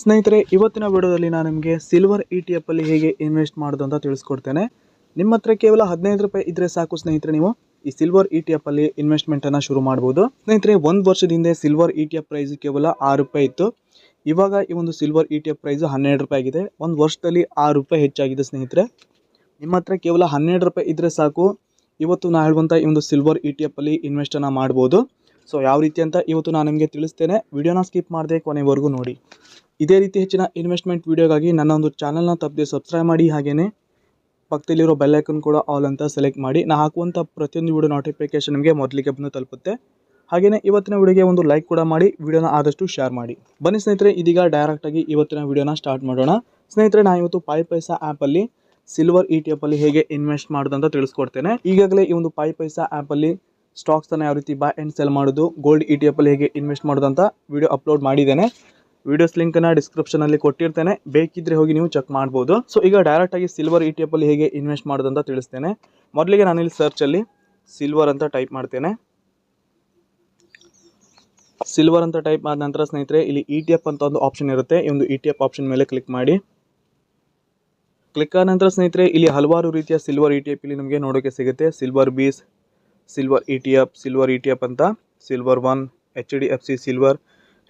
ಸ್ನೇಹಿತರೆ, ಇವತ್ತಿನ ವಿಡಿಯೋದಲ್ಲಿ ನಾನು ನಿಮಗೆ ಸಿಲ್ವರ್ ಇ ಟಿ ಎಫಲ್ಲಿ ಹೇಗೆ ಇನ್ವೆಸ್ಟ್ ಮಾಡೋದು ಅಂತ ತಿಳಿಸ್ಕೊಡ್ತೇನೆ. ನಿಮ್ಮ ಹತ್ರ ಕೇವಲ ಹದಿನೈದು ರೂಪಾಯಿ ಇದ್ದರೆ ಸಾಕು ಸ್ನೇಹಿತರೆ ನೀವು. ಈ ಸಿಲ್ವರ್ ಇ ಟಿ ಎಫಲ್ಲಿ ಇನ್ವೆಸ್ಟ್ಮೆಂಟನ್ನು ಶುರು ಮಾಡ್ಬೋದು. ಸ್ನೇಹಿತರೆ, ಒಂದು ವರ್ಷದ ಹಿಂದೆ silver E T F price ಕೇವಲ ಆರು ರೂಪಾಯಿ ಇತ್ತು. ಇವಾಗ ಈ ಒಂದು silver E T F price ಹನ್ನೆರಡು ರೂಪಾಯಿ ಆಗಿದೆ. ಒಂದು ವರ್ಷದಲ್ಲಿ ಆರು ರೂಪಾಯಿ ಹೆಚ್ಚಾಗಿದೆ ಸ್ನೇಹಿತರೆ. ನಿಮ್ಮ ಹತ್ರ ಕೇವಲ ಹನ್ನೆರಡು ರೂಪಾಯಿ ಇದ್ದರೆ ಸಾಕು. ಇವತ್ತು ನಾ ಹೇಳುವಂಥ ಈ ಒಂದು ಸಿಲ್ವರ್ ಇ ಟಿ ಎಫಲ್ಲಿ ಇನ್ವೆಸ್ಟನ್ನು ಮಾಡ್ಬೋದು. ಸೊ ಯಾವ ರೀತಿ ಅಂತ ಇವತ್ತು ನಾನು ನಿಮಗೆ ತಿಳಿಸ್ತೇನೆ. ವಿಡಿಯೋನ ಸ್ಕಿಪ್ ಮಾಡದೆ ಕೊನೆವರೆಗೂ ನೋಡಿ. ಇದೇ ರೀತಿ ಹೆಚ್ಚಿನ ಇನ್ವೆಸ್ಟ್ಮೆಂಟ್ ವಿಡಿಯೋಗಾಗಿ ನನ್ನ ಒಂದು ಚಾನಲ್ನ ತಪ್ಪದೆ ಸಬ್ಸ್ಕ್ರೈಬ್ ಮಾಡಿ ಹಾಗೆಯೇ ಪಕ್ಕದಲ್ಲಿರೋ ಬೆಲ್ಲೈಕನ್ ಕೂಡ ಆಲ್ ಅಂತ ಸೆಲೆಕ್ಟ್ ಮಾಡಿ, ನಾ ಹಾಕುವಂಥ ಪ್ರತಿಯೊಂದು ವಿಡಿಯೋ ನೋಟಿಫಿಕೇಶನ್ ನಿಮಗೆ ಮೊದಲಿಗೆ ಬಂದು ತಲುಪುತ್ತೆ. ಹಾಗೆಯೇ ಇವತ್ತಿನ ವಿಡಿಯೋಗೆ ಒಂದು ಲೈಕ್ ಕೂಡ ಮಾಡಿ ವಿಡಿಯೋನ ಆದಷ್ಟು ಶೇರ್ ಮಾಡಿ. ಬನ್ನಿ ಸ್ನೇಹಿತರೆ, ಇದೀಗ ಡೈರೆಕ್ಟಾಗಿ ಇವತ್ತಿನ ವಿಡಿಯೋನ ಸ್ಟಾರ್ಟ್ ಮಾಡೋಣ. ಸ್ನೇಹಿತರೆ ನಾನು ಇವತ್ತು ಪೈ ಪೈಸಾ ಆ್ಯಪಲ್ಲಿ ಸಿಲ್ವರ್ ಇ ಟಿ ಎಫಲ್ಲಿ ಹೇಗೆ ಇನ್ವೆಸ್ಟ್ ಮಾಡೋದು ತಿಳಿಸ್ಕೊಡ್ತೇನೆ. ಈಗಾಗಲೇ ಈ ಒಂದು ಪೈ ಪೈಸಾ ಆ್ಯಪಲ್ಲಿ ಸ್ಟಾಕ್ಸನ್ನು ಯಾವ ರೀತಿ ಬೈ ಆ್ಯಂಡ್ ಸೆಲ್ ಮಾಡೋದು ಗೋಲ್ಡ್ ಇ ಟಿ ಎಫಲ್ಲಿ ಹೇಗೆ ಇನ್ವೆಸ್ಟ್ ಮಾಡೋದು ಅಂತ ವಿಡಿಯೋ ಅಪ್ಲೋಡ್ ಮಾಡಿದ್ದೇನೆ. ವಿಡಿಯೋಸ್ ಲಿಂಕನ್ನು ಡಿಸ್ಕ್ರಿಪ್ಷನಲ್ಲಿ ಕೊಟ್ಟಿರ್ತೇನೆ. ಬೇಕಿದ್ರೆ ಹೋಗಿ ನೀವು ಚೆಕ್ ಮಾಡ್ಬೋದು. ಸೊ ಈಗ ಡೈರೆಕ್ಟಾಗಿ ಸಿಲ್ವರ್ ಇ ಟಿ ಎಫಲ್ಲಿ ಹೇಗೆ ಇನ್ವೆಸ್ಟ್ ಮಾಡೋದಂತ ತಿಳಿಸ್ತೇನೆ. ಮೊದಲಿಗೆ ಸರ್ಚ್ ಸರ್ಚಲ್ಲಿ ಸಿಲ್ವರ್ ಅಂತ ಟೈಪ್ ಮಾಡ್ತೇನೆ. ಸಿಲ್ವರ್ ಅಂತ ಟೈಪ್ ಆದ ನಂತರ ಸ್ನೇಹಿತರೆ, ಇಲ್ಲಿ ಇ ಟಿ ಎಫ್ ಅಂತ ಒಂದು ಆಪ್ಷನ್ ಇರುತ್ತೆ. ಈ ಒಂದು ಇ ಟಿ ಎಫ್ ಆಪ್ಷನ್ ಮೇಲೆ ಕ್ಲಿಕ್ ಮಾಡಿ. ಕ್ಲಿಕ್ ಆದ ನಂತರ ಸ್ನೇಹಿತರೆ, ಇಲ್ಲಿ ಹಲವಾರು ರೀತಿಯ ಸಿಲ್ವರ್ ಇ ಟಿ ಎಫ್ ಇಲ್ಲಿ ನಿಮಗೆ ನೋಡೋಕೆ ಸಿಗುತ್ತೆ. Silver bees silver E T F silver E T F ಅಂತ. Silver one H D F C silver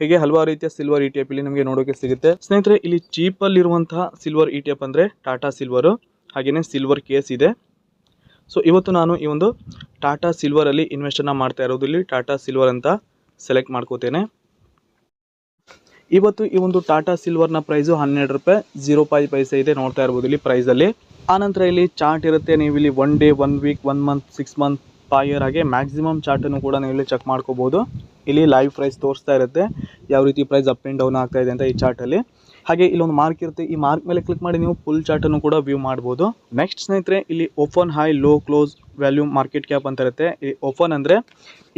ಹೀಗೆ ಹಲವಾರು ರೀತಿಯ ಸಿಲ್ವರ್ ಇ ಟಿ ಇಲ್ಲಿ ನಮಗೆ ನೋಡೋಕೆ ಸಿಗುತ್ತೆ. ಸ್ನೇಹಿತರೆ, ಇಲ್ಲಿ ಚೀಪಲ್ಲಿರುವಂತಹ ಸಿಲ್ವರ್ ಇ ಟಿ ಎಫ್ ಅಂದರೆ ಟಾಟಾ ಸಿಲ್ವರು ಹಾಗೆಯೇ ಸಿಲ್ವರ್ ಕೇಸ್ ಇದೆ. ಸೊ ಇವತ್ತು ನಾನು ಈ ಒಂದು ಟಾಟಾ ಸಿಲ್ವರಲ್ಲಿ ಇನ್ವೆಸ್ಟನ್ನು ಮಾಡ್ತಾ ಇರೋದು. ಇಲ್ಲಿ ಟಾಟಾ ಸಿಲ್ವರ್ ಅಂತ ಸೆಲೆಕ್ಟ್ ಮಾಡ್ಕೋತೇನೆ. ಇವತ್ತು ಈ ಒಂದು ಟಾಟಾ ಸಿಲ್ವರ್ನ ಪ್ರೈಸು ಹನ್ನೆರಡು ರೂಪಾಯಿ ಜೀರೋ ಫೈವ್ ಪೈಸೆ ಇದೆ ನೋಡ್ತಾ ಇರ್ಬೋದು ಇಲ್ಲಿ ಪ್ರೈಸಲ್ಲಿ ಆನಂತರ ಇಲ್ಲಿ ಚಾರ್ಟ್ ಇರುತ್ತೆ. ನೀವು ಇಲ್ಲಿ one day one week one month six month year ಹಾಗೆ ಮ್ಯಾಕ್ಸಿಮಮ್ ಚಾರ್ಟನ್ನು ಕೂಡ ನೀವು ಇಲ್ಲಿ ಚೆಕ್ ಮಾಡ್ಕೋಬೋದು. ಇಲ್ಲಿ ಲೈವ್ ಪ್ರೈಸ್ ತೋರಿಸ್ತಾ ಇರುತ್ತೆ. ಯಾವ ರೀತಿ ಪ್ರೈಸ್ ಅಪ್ ಆ್ಯಂಡ್ ಡೌನ್ ಆಗ್ತಾ ಇದೆ ಅಂತ ಈ ಚಾರ್ಟಲ್ಲಿ ಹಾಗೆ ಇಲ್ಲೊಂದು ಮಾರ್ಕ್ ಇರುತ್ತೆ. ಈ ಮಾರ್ಕ್ ಮೇಲೆ ಕ್ಲಿಕ್ ಮಾಡಿ ನೀವು ಫುಲ್ ಚಾರ್ಟನ್ನು ಕೂಡ ವ್ಯೂ ಮಾಡ್ಬೋದು. ನೆಕ್ಸ್ಟ್ ಸ್ನೇಹಿತರೆ, ಇಲ್ಲಿ open high low close value market cap ಅಂತ ಇರುತ್ತೆ. ಈ ಓಪನ್ ಅಂದರೆ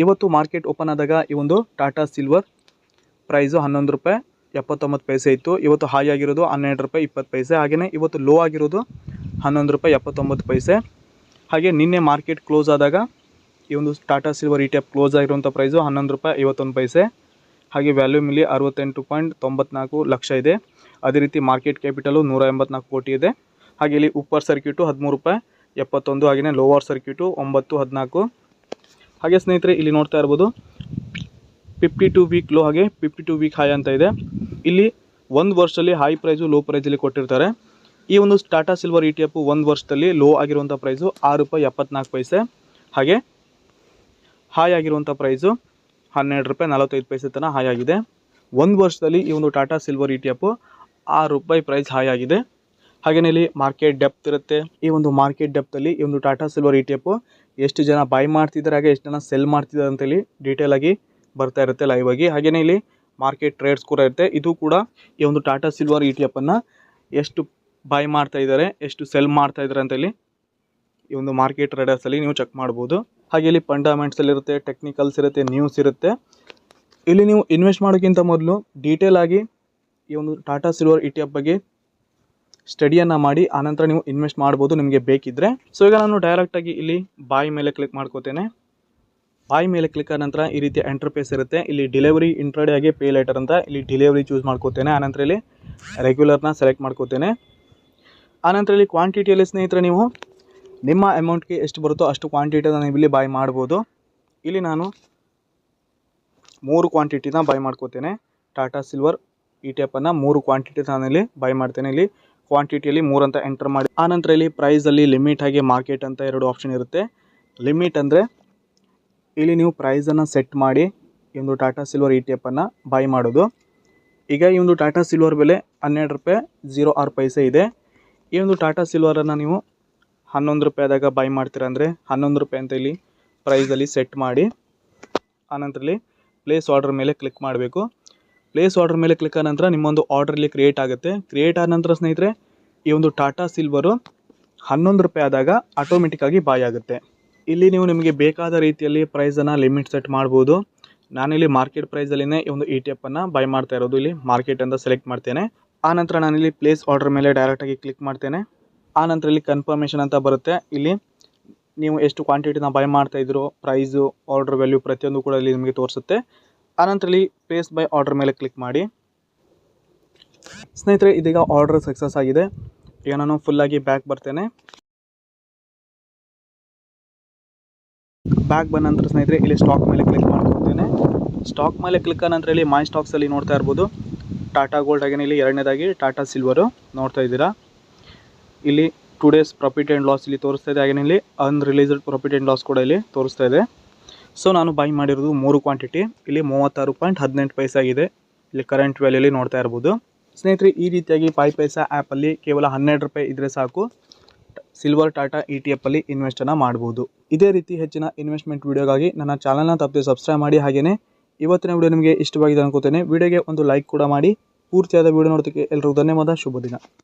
ಇವತ್ತು ಮಾರ್ಕೆಟ್ ಓಪನ್ ಆದಾಗ ಈ ಒಂದು ಟಾಟಾ ಸಿಲ್ವರ್ ಪ್ರೈಸು ಹನ್ನೊಂದು ರೂಪಾಯಿ ಎಪ್ಪತ್ತೊಂಬತ್ತು ಪೈಸೆ ಇತ್ತು. ಇವತ್ತು ಹೈ ಆಗಿರೋದು ಹನ್ನೆರಡು ರೂಪಾಯಿ ಇಪ್ಪತ್ತು ಪೈಸೆ ಹಾಗೆಯೇ ಇವತ್ತು ಲೋ ಆಗಿರೋದು ಹನ್ನೊಂದು ರೂಪಾಯಿ ಎಪ್ಪತ್ತೊಂಬತ್ತು ಪೈಸೆ ಹಾಗೆ ನಿನ್ನೆ ಮಾರ್ಕೆಟ್ ಕ್ಲೋಸ್ ಆದಾಗ ಈ ಒಂದು Tata silver E T F close ಆಗಿರುವಂಥ ಪ್ರೈಸು ಹನ್ನೊಂದು ರೂಪಾಯಿ ಐವತ್ತೊಂದು ಪೈಸೆ. ಹಾಗೆ ವ್ಯಾಲ್ಯೂ ಮಿಲಿ ಅರವತ್ತೆಂಟು ಪಾಯಿಂಟ್ ತೊಂಬತ್ನಾಲ್ಕು ಲಕ್ಷ ಇದೆ. ಅದೇ ರೀತಿ ಮಾರ್ಕೆಟ್ ಕ್ಯಾಪಿಟಲು ನೂರ ಎಂಬತ್ನಾಲ್ಕು ಕೋಟಿ ಇದೆ. ಹಾಗೆ ಇಲ್ಲಿ ಉಪ್ಪರ್ ಸರ್ಕ್ಯೂಟು ಹದಿಮೂರು ರೂಪಾಯಿ, ಎಪ್ಪತ್ತೊಂದು ಹಾಗೆಯೇ ಲೋವರ್ ಸರ್ಕ್ಯೂಟು ಒಂಬತ್ತು, ಹದಿನಾಲ್ಕು. ಹಾಗೆ ಸ್ನೇಹಿತರೆ, ಇಲ್ಲಿ ನೋಡ್ತಾ ಇರ್ಬೋದು ಫಿಫ್ಟಿ ಟು ವೀಕ್ ಲೋ ಹಾಗೆ ಫಿಫ್ಟಿ ಟು ವೀಕ್ ಹೈ ಅಂತ ಇದೆ. ಇಲ್ಲಿ ಒಂದು ವರ್ಷದಲ್ಲಿ ಹೈ ಪ್ರೈಸು ಲೋ ಪ್ರೈಸಲ್ಲಿ ಕೊಟ್ಟಿರ್ತಾರೆ. ಈ ಒಂದು Tata silver E T F ಒಂದು ವರ್ಷದಲ್ಲಿ ಲೋ ಆಗಿರುವಂಥ ಪ್ರೈಸು ಆರು ರೂಪಾಯಿ ಎಪ್ಪತ್ನಾಲ್ಕು ಪೈಸೆ. ಹಾಗೆ ಹಾಯ್ ಆಗಿರುವಂಥ ಪ್ರೈಸು ಹನ್ನೆರಡು ರೂಪಾಯಿ ನಲವತ್ತೈದು ಪೈಸೆ ತನಕ ಹಾಯ್ ಆಗಿದೆ. ಒಂದು ವರ್ಷದಲ್ಲಿ ಈ ಒಂದು Tata silver E T F ಆರು ರೂಪಾಯಿ ಪ್ರೈಸ್ ಹಾಯ್ ಆಗಿದೆ. ಹಾಗೆಯೇ ಇಲ್ಲಿ ಮಾರ್ಕೆಟ್ ಡೆಪ್ತ್ ಇರುತ್ತೆ. ಈ ಒಂದು ಮಾರ್ಕೆಟ್ ಡೆಪ್ತಲ್ಲಿ ಈ ಒಂದು Tata silver E T F ಎಷ್ಟು ಜನ ಬೈ ಮಾಡ್ತಿದ್ದಾರೆ, ಹಾಗೆ ಎಷ್ಟು ಜನ ಸೆಲ್ ಮಾಡ್ತಿದ್ದಾರೆ ಅಂತೇಳಿ ಡೀಟೇಲ್ ಆಗಿ ಬರ್ತಾ ಇರುತ್ತೆ ಲೈವ್ ಆಗಿ. ಹಾಗೆಯೇ ಇಲ್ಲಿ ಮಾರ್ಕೆಟ್ ಟ್ರೇಡ್ಸ್ ಕೂಡ ಇರುತ್ತೆ. ಇದು ಕೂಡ ಈ ಒಂದು ಟಾಟಾ ಸಿಲ್ವರ್ ಇ ಟಿ ಎಫನ್ನು ಎಷ್ಟು ಬೈ ಮಾಡ್ತಾ ಇದ್ದಾರೆ, ಎಷ್ಟು ಸೆಲ್ ಮಾಡ್ತಾ ಇದ್ದಾರೆ ಅಂತೇಳಿ ಈ ಒಂದು ಮಾರ್ಕೆಟ್ ಟ್ರೇಡರ್ಸಲ್ಲಿ ನೀವು ಚೆಕ್ ಮಾಡ್ಬೋದು. ಹಾಗೆ ಇಲ್ಲಿ ಫಂಡಮೆಂಟ್ಸಲ್ಲಿ ಇರುತ್ತೆ ಟೆಕ್ನಿಕಲ್ಸ್ ಇರುತ್ತೆ ನ್ಯೂಸ್ ಇರುತ್ತೆ. ಇಲ್ಲಿ ನೀವು ಇನ್ವೆಸ್ಟ್ ಮಾಡೋಕ್ಕಿಂತ ಮೊದಲು ಡೀಟೇಲ್ ಆಗಿ ಈ ಒಂದು Tata silver E T F ಬಗ್ಗೆ ಸ್ಟಡಿಯನ್ನು ಮಾಡಿ, ಆನಂತರ ನೀವು ಇನ್ವೆಸ್ಟ್ ಮಾಡ್ಬೋದು ನಿಮಗೆ ಬೇಕಿದ್ದರೆ ಸೊ ಈಗ ನಾನು ಡೈರೆಕ್ಟಾಗಿ ಇಲ್ಲಿ ಬಾಯ್ ಮೇಲೆ ಕ್ಲಿಕ್ ಮಾಡ್ಕೋತೇನೆ. ಬಾಯ್ ಮೇಲೆ ಕ್ಲಿಕ್ ಆದ ನಂತರ ಈ ರೀತಿ ಎಂಟರ್ಪೇಸ್ ಇರುತ್ತೆ. ಇಲ್ಲಿ ಡೆಲಿವರಿ ಇಂಟ್ರಡೇ ಆಗಿ ಪೇ ಲೇಟರ್ ಅಂತ ಇಲ್ಲಿ ಡೆಲಿವರಿ ಚೂಸ್ ಮಾಡ್ಕೋತೇನೆ. ಆನಂತರ ಇಲ್ಲಿ ರೆಗ್ಯುಲರ್ನ ಸೆಲೆಕ್ಟ್ ಮಾಡ್ಕೋತೇನೆ. ಆನಂತರ ಇಲ್ಲಿ ಕ್ವಾಂಟಿಟಿಯಲ್ಲಿ ಸ್ನೇಹಿತರೆ ನೀವು ನಿಮ್ಮ ಅಮೌಂಟ್ಗೆ ಎಷ್ಟು ಬರುತ್ತೋ ಅಷ್ಟು ಕ್ವಾಂಟಿಟಿನ ನೀವು ಇಲ್ಲಿ ಬಾಯ್ ಮಾಡ್ಬೋದು. ಇಲ್ಲಿ ನಾನು ಮೂರು ಕ್ವಾಂಟಿಟಿನ ಬೈ ಮಾಡ್ಕೋತೇನೆ. ಟಾಟಾ ಸಿಲ್ವರ್ ಈ ಟಿ ಎಫನ್ನು ಮೂರು ಕ್ವಾಂಟಿಟಿ ನಾನಿಲ್ಲಿ ಬೈ ಮಾಡ್ತೇನೆ. ಇಲ್ಲಿ ಕ್ವಾಂಟಿಟಿಯಲ್ಲಿ ಮೂರು ಅಂತ ಎಂಟರ್ ಮಾಡಿ. ಆನಂತರ ಇಲ್ಲಿ ಪ್ರೈಸಲ್ಲಿ ಲಿಮಿಟ್ ಹಾಗೆ ಮಾರ್ಕೆಟ್ ಅಂತ ಎರಡು ಆಪ್ಷನ್ ಇರುತ್ತೆ. ಲಿಮಿಟ್ ಅಂದರೆ ಇಲ್ಲಿ ನೀವು ಪ್ರೈಸನ್ನು ಸೆಟ್ ಮಾಡಿ ಈ ಒಂದು Tata silver E T buy ಮಾಡೋದು. ಈಗ ಈ ಒಂದು ಟಾಟಾ ಸಿಲ್ವರ್ ಬೆಲೆ ಹನ್ನೆರಡು ರೂಪಾಯಿ ಜೀರೋ ಆರು ಪೈಸೆ ಇದೆ. ಈ ಒಂದು ಟಾಟಾ ಸಿಲ್ವರನ್ನು ನೀವು ಹನ್ನೊಂದು ರೂಪಾಯಿದಾಗ ಬೈ ಮಾಡ್ತೀರಾ ಅಂದರೆ ಹನ್ನೊಂದು ರೂಪಾಯಿ ಅಂತ ಇಲ್ಲಿ ಪ್ರೈಸಲ್ಲಿ ಸೆಟ್ ಮಾಡಿ ಆನಂತರಲ್ಲಿ ಪ್ಲೇಸ್ ಆರ್ಡರ್ ಮೇಲೆ ಕ್ಲಿಕ್ ಮಾಡಬೇಕು. ಪ್ಲೇಸ್ ಆರ್ಡರ್ ಮೇಲೆ ಕ್ಲಿಕ್ ಆದ ನಂತರ ನಿಮ್ಮೊಂದು ಆರ್ಡರ್ ಇಲ್ಲಿ ಕ್ರಿಯೇಟ್ ಆಗುತ್ತೆ. ಕ್ರಿಯೇಟ್ ಆದ ನಂತರ ಸ್ನೇಹಿತರೆ, ಈ ಒಂದು ಟಾಟಾ ಸಿಲ್ವರು ಹನ್ನೊಂದು ರೂಪಾಯಿ ಆದಾಗ ಆಟೋಮೆಟಿಕ್ಕಾಗಿ ಬಾಯ್ ಆಗುತ್ತೆ. ಇಲ್ಲಿ ನೀವು ನಿಮಗೆ ಬೇಕಾದ ರೀತಿಯಲ್ಲಿ ಪ್ರೈಸನ್ನು ಲಿಮಿಟ್ ಸೆಟ್ ಮಾಡ್ಬೋದು. ನಾನಿಲ್ಲಿ ಮಾರ್ಕೆಟ್ ಪ್ರೈಸಲ್ಲಿನೇ ಈ ಒಂದು ಇ ಟಿ ಎಫನ್ನು ಬೈ ಮಾಡ್ತಾ ಇರೋದು ಇಲ್ಲಿ ಮಾರ್ಕೆಟ್ ಅಂತ ಸೆಲೆಕ್ಟ್ ಮಾಡ್ತೇನೆ. ಆನಂತರ ನಾನಿಲ್ಲಿ ಪ್ಲೇಸ್ ಆರ್ಡರ್ ಮೇಲೆ ಡೈರೆಕ್ಟಾಗಿ ಕ್ಲಿಕ್ ಮಾಡ್ತೇನೆ. ಆನಂತರ ಇಲ್ಲಿ ಕನ್ಫರ್ಮೇಷನ್ ಅಂತ ಬರುತ್ತೆ. ಇಲ್ಲಿ ನೀವು ಎಷ್ಟು ಕ್ವಾಂಟಿಟಿನ ಬೈ ಮಾಡ್ತಾ ಇದ್ದೀರೋ ಪ್ರೈಸು ಆರ್ಡರ್ ವ್ಯಾಲ್ಯೂ ಪ್ರತಿಯೊಂದು ಕೂಡ ಇಲ್ಲಿ ನಿಮಗೆ ತೋರಿಸುತ್ತೆ. ಆನಂತರ ಇಲ್ಲಿ ಪ್ಲೇಸ್ ಬೈ ಆರ್ಡರ್ ಮೇಲೆ ಕ್ಲಿಕ್ ಮಾಡಿ. ಸ್ನೇಹಿತರೆ, ಇದೀಗ ಆರ್ಡರ್ ಸಕ್ಸಸ್ ಆಗಿದೆ. ಈಗ ನಾನು ಫುಲ್ಲಾಗಿ ಬ್ಯಾಕ್ ಬರ್ತೇನೆ. ಬ್ಯಾಕ್ ಬಂದ ನಂತರ ಸ್ನೇಹಿತರೆ, ಇಲ್ಲಿ ಸ್ಟಾಕ್ ಮೇಲೆ ಕ್ಲಿಕ್ ಮಾಡ್ಕೊಳ್ತೇನೆ ಸ್ಟಾಕ್ ಮೇಲೆ ಕ್ಲಿಕ್ ಆದ ನಂತರ ಇಲ್ಲಿ ಮೈ ಸ್ಟಾಕ್ಸಲ್ಲಿ ನೋಡ್ತಾ ಇರ್ಬೋದು. ಟಾಟಾ ಗೋಲ್ಡ್ ಆಗಿನ ಇಲ್ಲಿ ಎರಡನೇದಾಗಿ ಟಾಟಾ ಸಿಲ್ವರು ನೋಡ್ತಾ ಇದ್ದೀರಾ. ಇಲ್ಲಿ two days profit and loss ಇಲ್ಲಿ ತೋರಿಸ್ತಾ ಇದೆ. ಹಾಗೇನೇ ಇಲ್ಲಿ ಅನ್ರಿಲೀಸ್ಡ್ ಪ್ರಾಫಿಟ್ ಆ್ಯಂಡ್ ಲಾಸ್ ಕೂಡ ಇಲ್ಲಿ ತೋರಿಸ್ತಾ ಇದೆ. ಸೊ ನಾನು ಬೈ ಮಾಡಿರೋದು ಮೂರು ಕ್ವಾಂಟಿಟಿ ಇಲ್ಲಿ ಮೂವತ್ತಾರು ಪಾಯಿಂಟ್ ಹದಿನೆಂಟು ಪೈಸೆ ಆಗಿದೆ. ಇಲ್ಲಿ ಕರೆಂಟ್ ವ್ಯಾಲ್ಯೂಲಿ ನೋಡ್ತಾ ಇರ್ಬೋದು. ಸ್ನೇಹಿತರೆ, ಈ ರೀತಿಯಾಗಿ ಫೈ ಪೈಸಾ ಆ್ಯಪಲ್ಲಿ ಕೇವಲ ಹನ್ನೆರಡು ರೂಪಾಯಿ ಇದ್ದರೆ ಸಾಕು. ಸಿಲ್ವರ್ ಟಾಟಾ ಇ ಟಿ ಎಫಲ್ಲಿ ಇನ್ವೆಸ್ಟನ್ನು ಮಾಡ್ಬೋದು. ಇದೇ ರೀತಿ ಹೆಚ್ಚಿನ ಇನ್ವೆಸ್ಟ್ಮೆಂಟ್ ವೀಡಿಯೋಗಾಗಿ ನನ್ನ ಚಾನಲ್ನ ತಪ್ಪದೆ ಸಬ್ಸ್ಕ್ರೈಬ್ ಮಾಡಿ. ಹಾಗೆಯೇ ಇವತ್ತಿನ ವಿಡಿಯೋ ನಿಮಗೆ ಇಷ್ಟವಾಗಿದೆ ಅನ್ಕೋತೇನೆ. ವಿಡಿಯೋಗೆ ಒಂದು ಲೈಕ್ ಕೂಡ ಮಾಡಿ. ಪೂರ್ತಿಯಾದ ವಿಡಿಯೋ ನೋಡೋದಕ್ಕೆ ಎಲ್ಲರಿಗೂ ಧನ್ಯವಾದ. ಶುಭ ದಿನ.